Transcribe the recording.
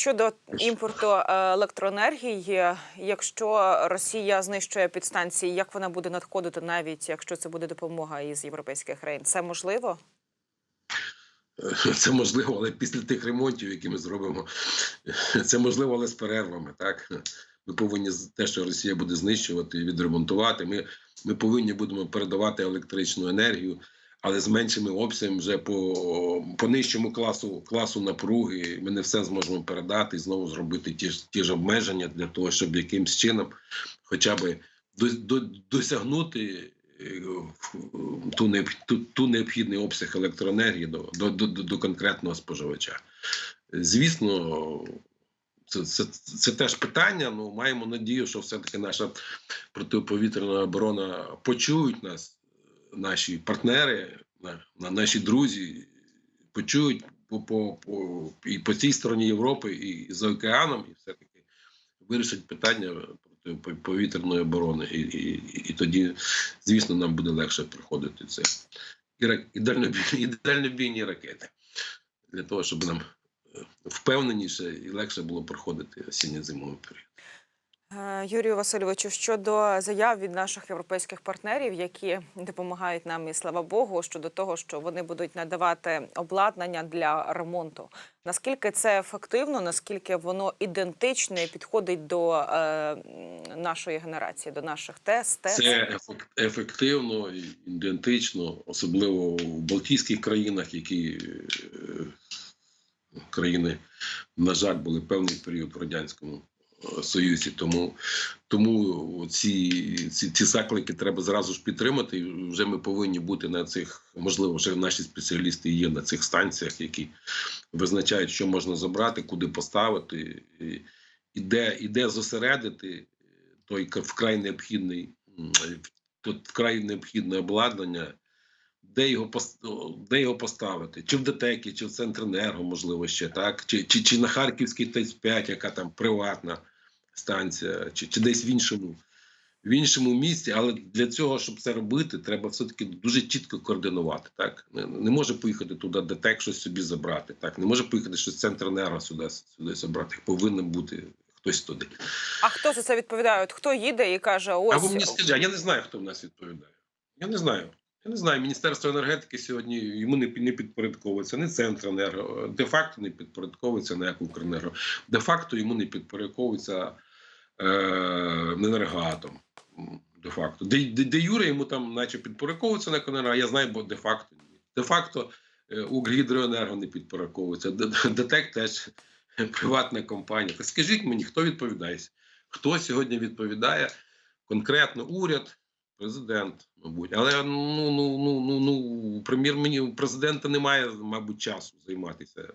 щодо імпорту е, електроенергії, якщо Росія знищує підстанції, як вона буде надходити, навіть якщо це буде допомога із європейських країн, це можливо? Це можливо, але після тих ремонтів, які ми зробимо, це можливо, але з перервами. Так ми повинні те, що Росія буде знищувати і відремонтувати. Ми, ми повинні будемо передавати електричну енергію, але з меншими обсягами вже по, по нижчому класу класу напруги. Ми не все зможемо передати і знову зробити ті ж ті ж обмеження для того, щоб якимсь чином, хоча б до, до, досягнути. е, Ту, ту, ту необхідний обсяг електроенергії до, до, до, до конкретного споживача. Звісно, це, це, це теж питання. Ну маємо надію, що все-таки наша протиповітряна оборона почують нас, наші партнери, на, на наші друзі, почують по, по, по, і по цій стороні Європи, і за океаном, і все-таки вирішать питання протиповітряної оборони. І, і, і тоді, звісно, нам буде легше проходити це. І, рак- і, дальнобій- і дальнобійні ракети для того, щоб нам е, впевненіше і легше було проходити осінньо-зимовий період. Е, Юрію Васильовичу, щодо заяв від наших європейських партнерів, які допомагають нам, і слава Богу, щодо того, що вони будуть надавати обладнання для ремонту. Наскільки це ефективно, наскільки воно ідентичне і підходить до е, нашої генерації, до наших ТЕС, ТЕС? Це ефективно ідентично, особливо в Балтійських країнах, які е, країни, на жаль, були певний період в радянському союзі. Тому, тому ці, ці, ці заклики треба зразу ж підтримати. І вже ми повинні бути на цих, можливо, вже наші спеціалісти є на цих станціях, які визначають, що можна забрати, куди поставити, і, де, і де зосередити той вкрай необхідний, вкрай необхідне обладнання, де його де його поставити, чи в ДТЕКі, чи в Центренерго, можливо, ще так, чи, чи, чи на Харківській ТЕЦ-5, яка там приватна станція, чи, чи десь в іншому. В іншому місці, але для цього, щоб це робити, треба все-таки дуже чітко координувати. Так не, не може поїхати туди, ДТЕК щось собі забрати. Так не може поїхати щось центренерго сюди, сюди забрати. Повинен бути хтось туди. А хто за це відповідає? От хто їде і каже: А ось ви мені скажіть, я не знаю, хто в нас відповідає. Я не знаю. Я не знаю. Міністерство енергетики сьогодні йому не, не підпорядковується, не Центренерго, де-факто не підпорядковується НЕК Укренерго, де-факто йому не підпорядковується е, енергоатом. Де-факто. Де, де, де Юре йому там, наче підпорядковується НЕК Енерго, а я знаю, бо де-факто ні. Де-факто е, Укргідроенерго не підпорядковується. ДТЕК теж приватна компанія. Так скажіть мені, хто відповідає? Хто сьогодні відповідає? конкретно уряд, президент, мабуть. Але ну ну ну ну ну прем'єр мені президента немає, мабуть, часу займатися